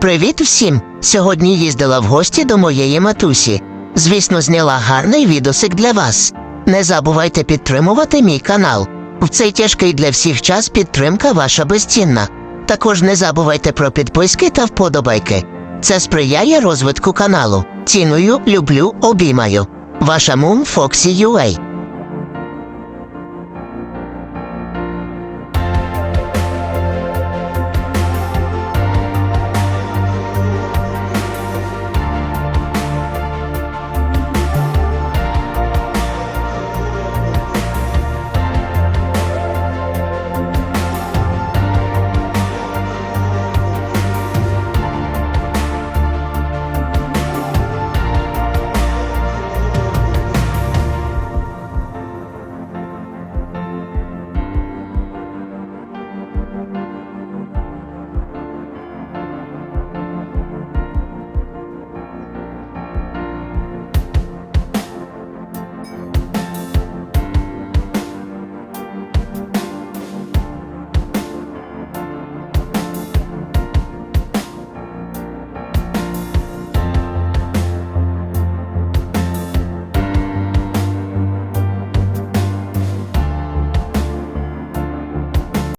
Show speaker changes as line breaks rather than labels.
Привіт всім! Сьогодні їздила в гості до моєї матусі. Звісно, зняла гарний відосик для вас. Не забувайте підтримувати мій канал. В цей тяжкий для всіх час підтримка ваша безцінна. Також не забувайте про підписки та вподобайки. Це сприяє розвитку каналу. Ціную, люблю, обіймаю. Ваша Мум Фоксі UA.